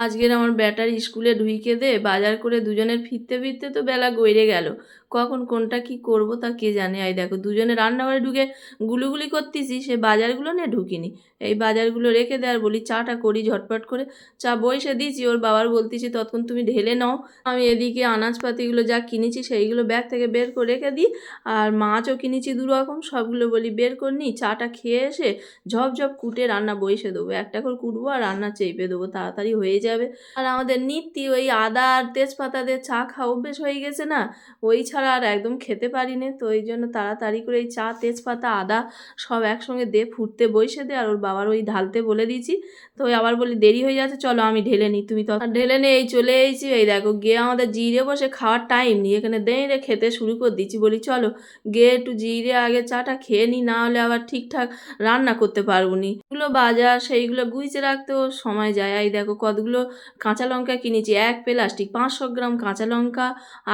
আজকের আমার ব্যাটার স্কুলে ঢুইকে দে, বাজার করে দুজনের ফিরতে ফিরতে তো বেলা গইরে গেল। কখন কোনটা কি করব তা কে জানে? আই দেখো, দুজনে রান্নাঘরে ঢুকে গুলুগুলি করতেছি, সে বাজারগুলো নিয়ে ঢুকিনি। এই বাজারগুলো রেখে দে আর বলি চাটা করি ঝটপট করে। চা বইসে দিয়েছি, ওর বাবার বলতেছি, ততক্ষণ তুমি ঢেলে নাও। আমি এদিকে আনাজপাতিগুলো যা কিনেছি সেইগুলো ব্যাগ থেকে বের করে রেখে দিই। আর মাছও কিনেছি দু রকম, সবগুলো বলি বের করে নিই। চাটা খেয়ে এসে ঝপ ঝপ কুটে রান্না বইসে দেবো। একটা করে কুটবো আর রান্না চেপে দেবো, তাড়াতাড়ি হয়ে যাবে। আর আমাদের নিত্যি ওই আদা আর তেজপাতা দিয়ে চা খাওয়া অভ্যেস হয়ে গেছে না? ওই ছাড়া আর একদম খেতে পারি না তো ওই জন্য তাড়াতাড়ি করে এই চা, তেজপাতা, আদা সব একসঙ্গে দে, ফুটতে বসে দে আর ওর বাবার ওই ঢালতে বলে দিয়েছি। তো আবার বলি দেরি হয়ে যাচ্ছে, চলো আমি ঢেলে নিই, তুমি তো ঢেলে নিয়ে এই চলে এসেছি। এই দেখো, গিয়ে আমাদের জিরে বসে খাওয়ার টাইম নেই। এখানে দেই রে, খেতে শুরু করে দিচ্ছি বলি, চলো, গিয়ে একটু জিরে আগে চাটা খেয়ে নিই, না হলে আবার ঠিকঠাক রান্না করতে পারব নি। এগুলো বাজার, সেইগুলো গুইচে রাখতেও সময় যায়। এই দেখো, কতগুলো কাঁচা লঙ্কা কিনেছি। এক প্লাস্টিক, পাঁচশো গ্রাম কাঁচা লঙ্কা,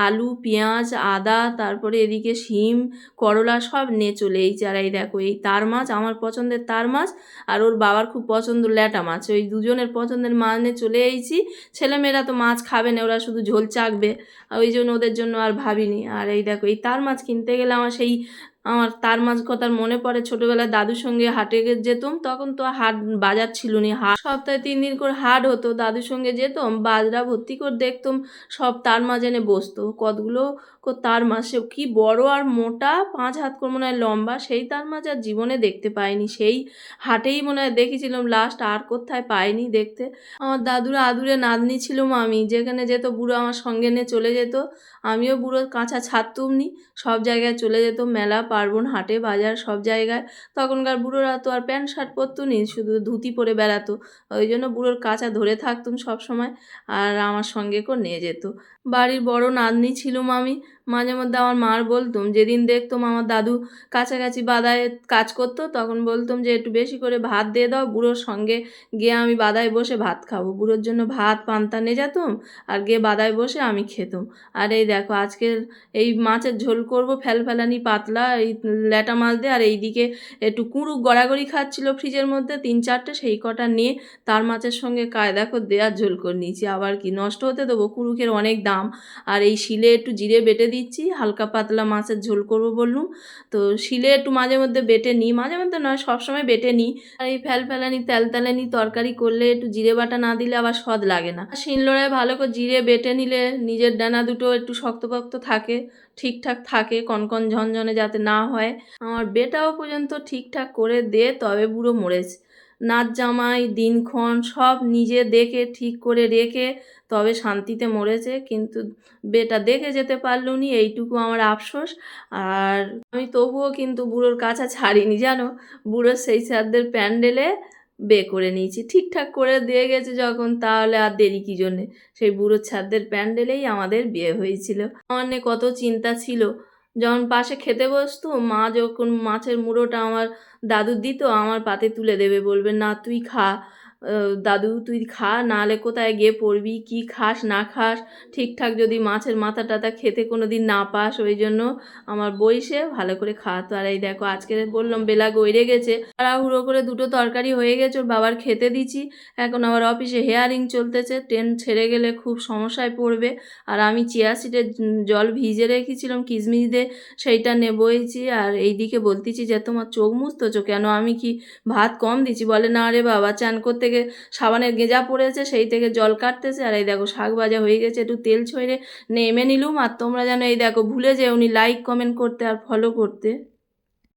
আলু, পেঁয়াজ আদা, তারপরে এদিকে শিম, করলা সব নিয়ে চলে এই চারাই দেখো। এই তার মাছ, আমার পছন্দের তার মাছ আর ওর বাবার খুব পছন্দ ল্যাটা মাছ। ওই দুজনের পছন্দের মাছ নিয়ে চলে এসেছি। ছেলেমেয়েরা তো মাছ খাবে না, ওরা শুধু ঝোল চাকবে। ওই জন্য ওদের জন্য আর ভাবিনি। আর এই দেখো, এই তার মাছ কিনতে গেলে আমার সেই আমার তার মাঝ কথার মনে পড়ে, ছোটোবেলায় দাদুর সঙ্গে হাটে যেতাম, তখন তো হাট বাজার ছিল না হাট সপ্তাহে তিন দিন করে হাট হতো, দাদুর সঙ্গে যেতাম, বাজরা ভর্তি করে দেখতাম, সব তার মাঝ এনে বসতো। কতগুলো তার সে কি বড় আর মোটা, পাঁচ হাত করে মনে হয় লম্বা, সেই তার মাছ আর জীবনে দেখতে পাইনি। সেই হাটেই মনে হয় দেখেছিলাম লাস্ট আর কোথায় পাইনি দেখতে। আমার দাদুর আদুরে নাতনি ছিলাম আমি, যেখানে যেত বুড়ো আমার সঙ্গে নিয়ে চলে যেত। আমিও বুড়োর কাঁচা ছাড়তুম নি সব জায়গায় চলে যেত, মেলা পার্বণ হাটে বাজার সব জায়গায়। তখনকার বুড়োরা তো আর প্যান্ট, শার্ট, পরতো নি, শুধু ধুতি পরে বেড়াতো। ওই জন্য বুড়োর কাঁচা ধরে থাকতুম সব সময়, আর আমার সঙ্গে করে নিয়ে যেত। বাড়ির বড় নাতনি ছিলুম আমি। মাঝে মধ্যে আমার মার বলতুম, যেদিন দেখতাম আমার দাদু কাছাকাছি বাদায় কাজ করতো, তখন বলতাম যে, একটু বেশি করে ভাত দিয়ে দাও, বুড়োর সঙ্গে গিয়ে আমি বাদায় বসে ভাত খাব। বুড়োর জন্য ভাত, পান্তা নিয়ে যেতাম আর গিয়ে বাদায় বসে আমি খেতাম। আর এই দেখো, আজকের এই মাছের ঝোল করব, ফেলফেলানি পাতলা, এই ল্যাটা মাছ দিয়ে, আর এইদিকে একটু কুঁড়ু গড়াগড়ি খাচ্ছিল ফ্রিজের মধ্যে, তিন চারটে, সেই কটা নিয়ে তার মাছের সঙ্গে কায়দা করে দেওয়ার ঝোল করে নিয়েছি। আবার কি নষ্ট হতে দেবো? কুড়ুকের অনেক দাম আর এই শিলে একটু জিরে বেটে দিচ্ছি, হালকা পাতলা মাছের ঝোল করব বললুম। তো শিলে একটু মাঝে মধ্যে বেটে নিই, মাঝে মধ্যে নয়, সবসময় বেটে নিই। আর এই ফেল ফেলানি, তেল তেলানি তরকারি করলে একটু জিরে বাটা না দিলে আবার স্বাদ লাগে না। শিল শিলনোড়ায় ভালো করে জিরে বেটে নিলে নিজের ডানা দুটো একটু শক্তপোক্ত থাকে, ঠিকঠাক থাকে, কনকন ঝনঝনে যাতে না হয়। আমার বেটাও পর্যন্ত ঠিকঠাক করে দে, তবে বুড়ো মরেছে। নাচ জামাই দিনক্ষণ সব নিজে দেখে, ঠিক করে রেখে তবে শান্তিতে মরেছে। কিন্তু বেটা দেখে যেতে পারল নি এইটুকু আমার আফসোস। আর আমি তবুও কিন্তু বুড়োর কাছা ছাড়িনি, জানো? বুড়োর সেই স্যারদের প্যান্ডেলে বে করে নিয়েছি। ঠিকঠাক করে দিয়ে গেছে যখন, তাহলে আর দেরি কী জন্যে? সেই বুড়ো ছাদদের প্যান্ডেলেই আমাদের বিয়ে হয়েছিল। আমার কত চিন্তা ছিল। যখন পাশে খেতে বসতো, মা যখন মাছের মুড়োটা আমার দাদু দিত, আমার পাতে তুলে দেবে বলবে, না, তুই খা। দাদু তুই খা নাহলে কোথায় গিয়ে পড়বি? কি খাস, না খাস? ঠিকঠাক যদি মাছের মাথা টাথা খেতে কোনো দিন না পাস, ওই জন্য আমার বইসে ভালো করে খাওয়াতো আর এই দেখো, আজকে বললাম, বেলা গইরে গেছে। তাড়াহুড়ো করে দুটো তরকারি হয়ে গেছে, ওর বাবার খেতে দিচ্ছি এখন আমার অফিসে হেয়ারিং চলতেছে, ট্রেন ছেড়ে গেলে খুব সমস্যায় পড়বে। আর আমি চেয়ার সিটে জল ভিজে রেখেছিলাম, কিশমিশ দিয়ে সেইটা নেবইছি। আর এইদিকে বলতেছি যে, তোমার চোখ মুছতেছো কেন? আমি কি ভাত কম দিচ্ছি বলে, না রে বাবা, চান করতে গিয়ে সাবানের গেঁজা পড়েছে, সেই থেকে জল কাটতেছে, আর এই দেখো শাক ভাজা হয়ে গেছে, একটু তেল ছড়ে নেমে নিলুম, আর তোমরা যেন এই দেখো ভুলে যেও উনি লাইক কমেন্ট করতে আর ফলো করতে।